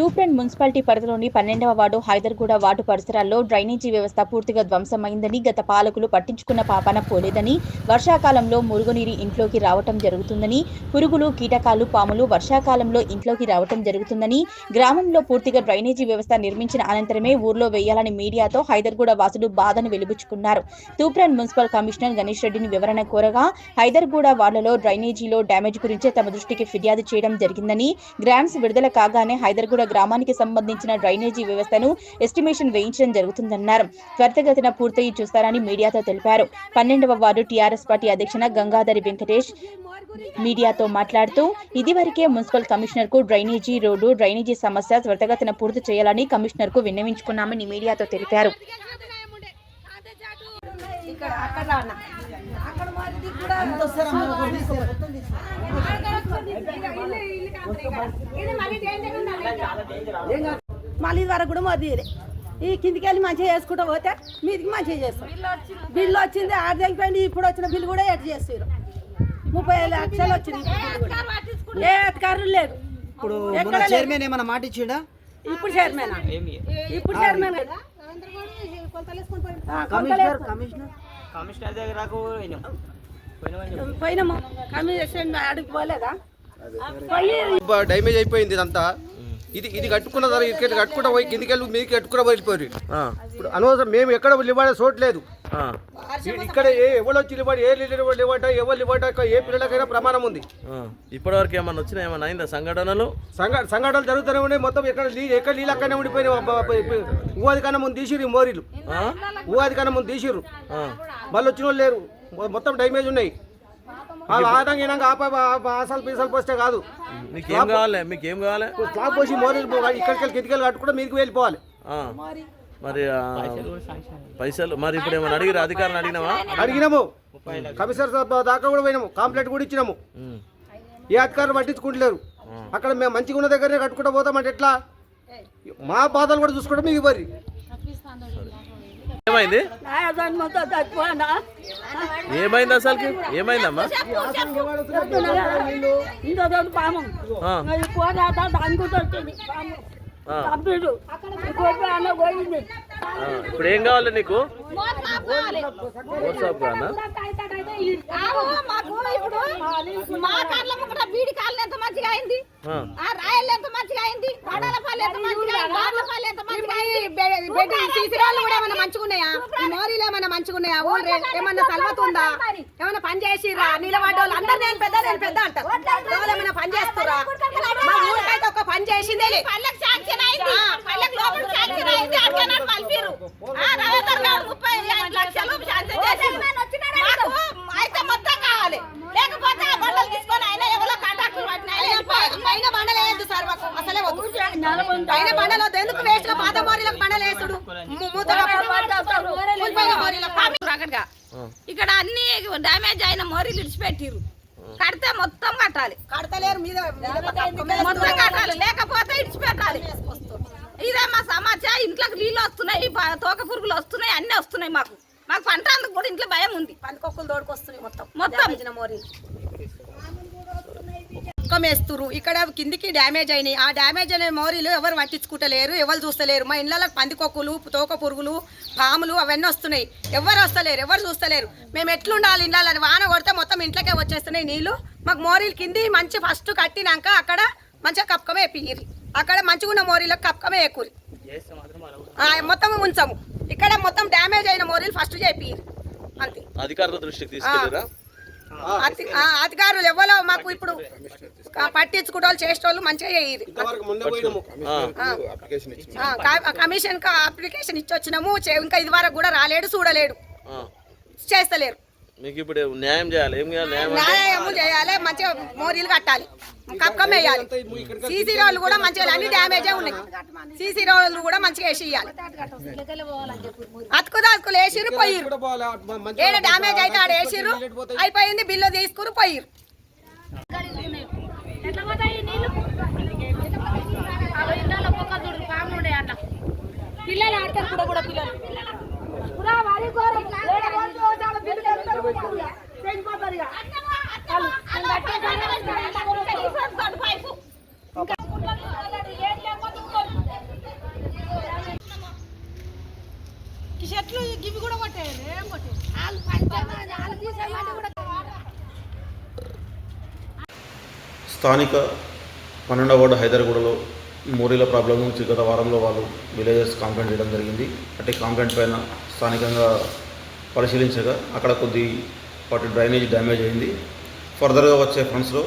తూప్రెండ్ municipality పరిధిలోని పన్నెండవ ward Hyderguda ward పరిసరాల్లో డ్రైనేజీ వ్యవస్థ పూర్తిగా ధ్వంసమైందని గత పాలకులు పట్టించుకున్న పాపన పోలేదని వర్షాకాలంలో మురుగునీరు ఇంట్లోకి రావటం జరుగుతుందని పురుగులు కీటకాలు పాములు వర్షాకాలంలో ఇంట్లోకి రావటం జరుగుతుందని గ్రామంలో పూర్తిగా డ్రైనేజీ వ్యవస్థ నిర్మించిన అనంతరమే ఊర్లో వేయాలని మీడియాతో హైదర్గూడ వాసులు బాధను వెలిబుచ్చుకున్నారు. తూప్రెండ్ మున్సిపల్ కమిషనర్ గణేష్ రెడ్డిని వివరణ కోరగా హైదర్గూడ వార్డులో డ్రైనేజీలో డ్యామేజ్ గురించే తమ దృష్టికి ఫిర్యాదు చేయడం జరిగిందని గ్రామ్స్ విడుదల కాగానే హైదర్గూడ గ్రామానికి సంబంధించిన డ్రైనేజీ వ్యవస్థను ఎస్టిమేషన్ వేయించడం జరుగుతుందన్నారు. త్వరితగతిన పూర్తయి చూస్తారని మీడియాతో తెలిపారు. పన్నెండవ వార్డు టీఆర్ఎస్ పార్టీ అధ్యక్షున గంగాధరి వెంకటేష్ మీడియాతో మాట్లాడుతూ ఇదివరకే మున్సిపల్ కమిషనర్కు డ్రైనేజీ రోడ్డు డ్రైనేజీ సమస్య త్వరితగతిన పూర్తి చేయాలని కమిషనర్కు విన్నవించుకున్నామని మీడియాతో తెలిపారు. అక్కడ అక్కడ కూడా మళ్ళీ ఇది వరకు కూడా మోదీ ఈ కిందికి వెళ్ళి మంచిగా చేసుకుంటూ పోతే మీదికి మంచిగా చేస్తాం బిల్లు వచ్చింది ఆరు తగ్గిపోయింది ఇప్పుడు వచ్చిన బిల్లు కూడా ఎట్ చేస్తారు? ముప్పై లక్షలు వచ్చింది. ఏ అధికారులు లేదు ఇప్పుడు. చైర్మన్ ఏమైనా మాట ఇచ్చిండా? ఇప్పుడు చైర్మన్ ఇప్పుడు చైర్మన్ కమిషనర్ కమిషనర్? కమిషనర్ దగ్గరకు పోయినాం పోయినామని చెప్పు. పోయినాము? కమిషన్ అడిగి పోలేదా? పోయి బ- డ్యామేజ్ అయిపోయింది ఇదంతా. ఇది ఇది కట్టుకున్న తర్వాత ఇక్కడ కట్టుకుంటా పోయి కిందికి వెళ్ళి మీదకి కట్టుకుని వెళ్ళిపోయి ఇప్పుడు అనవసరం మేము ఎక్కడ నిలబడే చోట్లేదు ఇక్కడ ఏ ఎవరు వచ్చి నిలబడి ఏ నిలబడి నిలబడ ఎవరు నిలబడ ఏ పిల్లలకైనా ప్రమాణం ఉంది. ఇప్పటివరకు ఏమన్నా వచ్చినా ఏమన్నా అయిందా సంఘటనలు? సంఘ సంఘటనలు జరుగుతూనే ఉన్నాయి. మొత్తం ఎక్కడ ఎక్కడ నీళ్ళు అక్కడనే ఉండిపోయినాయి ఉగాది కన్నా ముందు తీసిరు మోరీలు. ఉగాది కన్నా ముందు తీసిరు మళ్ళీ వచ్చిన వాళ్ళు లేరు మొత్తం డ్యామేజ్ ఉన్నాయి. వాళ్ళు ఆదంగా ఈనంగా ఆప ఆసాలు పీసాలు పోస్తే కాదు. మీకు ఏం కావాలి మీకు ఏం కావాలి స్లాబ్ పోసి మోరీలు పో- ఇక్కడికి వెళ్ళి వెళ్ళి కట్టుకుంటే మీదకి వెళ్ళిపోవాలి. ఆ. మరి ఆ, పైసలు మరి ఇప్పుడు ఏమన్నా అడిగిరా? అధికారులు అడిగినావా? అడిగినాము. కమిషనర్ దాకా కూడా పోయినాము. కాంప్లైంట్ కూడా ఇచ్చినాము. ఏ అధికారులు పట్టించుకుంటలేరు. అక్కడ మేము మంచిగా ఉన్న దగ్గరనే కట్టుకుంటూ పోతామంటే ఎట్లా? మా బాధలు కూడా చూసుకుంటే మీకు బరి ఏమైంది ఏమైంది అసలుకి? ఏమైందమ్మా? పాము. ఇప్పుడు ఏం కావాలి నీకు? వాట్సాప్ కానా మా బీడి కాళ్ళు ఎంత మంచిగా అయింది? ఆ. రాయలు ఎంత మంచిగా అయింది? వడాల పళ్ళు ఎంత మంచిగా అయింది బార్ల పళ్ళు ఎంత మంచిగా అయింది బెడ్ సీసీరాళ్ళు కూడా ఏమైనా మంచిగా ఉన్నాయా ఈ మోరీలు ఏమైనా మంచిగా ఉన్నాయా ఊరే ఏమన్నా సల్వత్ ఉందా? ఏమైనా పని చేసిరా నిలబడ్డ వాళ్ళు అందరు నేను పెద్ద నేను పెద్ద అంటారు వాళ్ళు ఏమైనా పని చేస్తురా మా ఊరికైతే ఒక పని చేసిందే లేదు. పళ్ళకి శాంక్షన్ అయింది. పళ్ళకి లోపల శాంక్షన్ అయింది. అక్కడ కలిపిరు రవీందర్ గారు ముప్పై ఐదు లక్షలు శాంక్షన్ చేసి మాకు అయితే మొత్తం కావాలి లేకపోతే ఆ బండలు తీసుకొని ఆయన ఎవరో కాంట్రాక్టర్ పట్టిన ఆయన పై- పైన బండలు వేయద్దు సార్ మాకు అసలే బండలు వద్దు ఎందుకు వేస్ట్గా పాత మోరీలకు బండలు వేసుడు ఇక్కడ అన్ని డ్యామేజ్ అయిన మోరీలు ఇడిచిపెట్టిరు కడితే మొత్తం కట్టాలి. కడతలేరు మీద మొత్తం కట్టాలి. లేకపోతే ఇడిచిపెట్టాలి ఇదే మా సమాచారం. ఇంట్లోకి నీళ్ళు వస్తున్నాయి తోక పురుగులు వస్తున్నాయి అన్ని వస్తున్నాయి మాకు. మాకు పంట అందుకు కూడా ఇంట్లో భయం ఉంది. పందికొక్కులు తోడుకొస్తున్నాయి మొత్తం. మొత్తం. మోరీలు. మొత్తం వేస్తురు ఇక్కడ కిందికి డ్యామేజ్ అయినాయి. ఆ డ్యామేజ్ అయిన మోరీలు ఎవరు పట్టించుకుంటలేరు ఎవరు చూస్తలేరు. మా ఇళ్ళకి పందికొక్కులు తోక పురుగులు పాములు అవన్నీ వస్తున్నాయి. ఎవరు వస్తలేరు ఎవరు చూస్తలేరు. మేము ఎట్లుండాలి ఇళ్ళని వాన కొడితే మొత్తం ఇంట్లోకే వచ్చేస్తున్నాయి నీళ్ళు. మాకు మోరీలు కింది మంచి ఫస్ట్ కట్టినాక అక్కడ మంచిగా కప్పకమే ఎప్పియ్యి అక్కడ మంచిగా ఉన్న మోరీలకు కప్పకమే ఎక్కురి మొత్తం ఉంచము ఇక్కడ మొత్తం డ్యామేజ్ అయిన మోరీలు ఫస్ట్ చేపియ్యి అంతే. అధికారుల దృష్టికి తీసుకెళ్ళిరా? ఆ, అధికారులు ఎవరో మాకు ఇప్పుడు పట్టించుకుంటే వాళ్ళు చేసేటోళ్ళు మంచిగా చేయరు కమిషన్కి అప్లికేషన్ ఇచ్చి వచ్చినాము చే- ఇంకా ఇది వరకు కూడా రాలేడు చూడలేడు. ఆ. చేస్తలేరు. మీకు ఇప్పుడు న్యాయం చేయాలి. ఏం చేయాలి? న్యాయం చేయాలి మంచిగా మోరీలు కట్టాలి. కప్పకం వేయాలి. సీసీ రోడ్లు కూడా మంచిగా అన్ని డ్యామేజే ఉన్నాయి. సీసీ రోడ్లు కూడా మంచిగా వేసి ఇవ్వాలి అతుకులు అతుకులు మంచిగా ఏడ డ్యామేజ్ అయితే ఆడ వేసిర్రు అయిపోయింది బిల్లు తీసుకుని పోయిర్రు. పిల్లలు ఆడతారు కూడా కూడా పిల్లలు పురా వారి ఘోరం. ఏడ రోజు చాలా బిల్లు తెస్తారు. తెగిపోతారు ఇక. వాళ్ళు. నేను కట్టే సాయం చేస్తాను. పైపు ఇంకా ఏం లేకపోతే ఇంకో చెట్లు గివి కూడా కొట్టారు ఏం కొట్టారు స్థానిక పన్నెండవ వార్డు హైదర్గూడలో మోరీల ప్రాబ్లం నుంచి గత వారంలో వాళ్ళు విలేజెస్ కంప్లైంట్ చేయడం జరిగింది. అంటే కంప్లైంట్ పైన స్థానికంగా పరిశీలించగా అక్కడ కొద్ది వాటి డ్రైనేజ్ డ్యామేజ్ అయింది. ఫర్దర్గా వచ్చే ఫండ్స్లో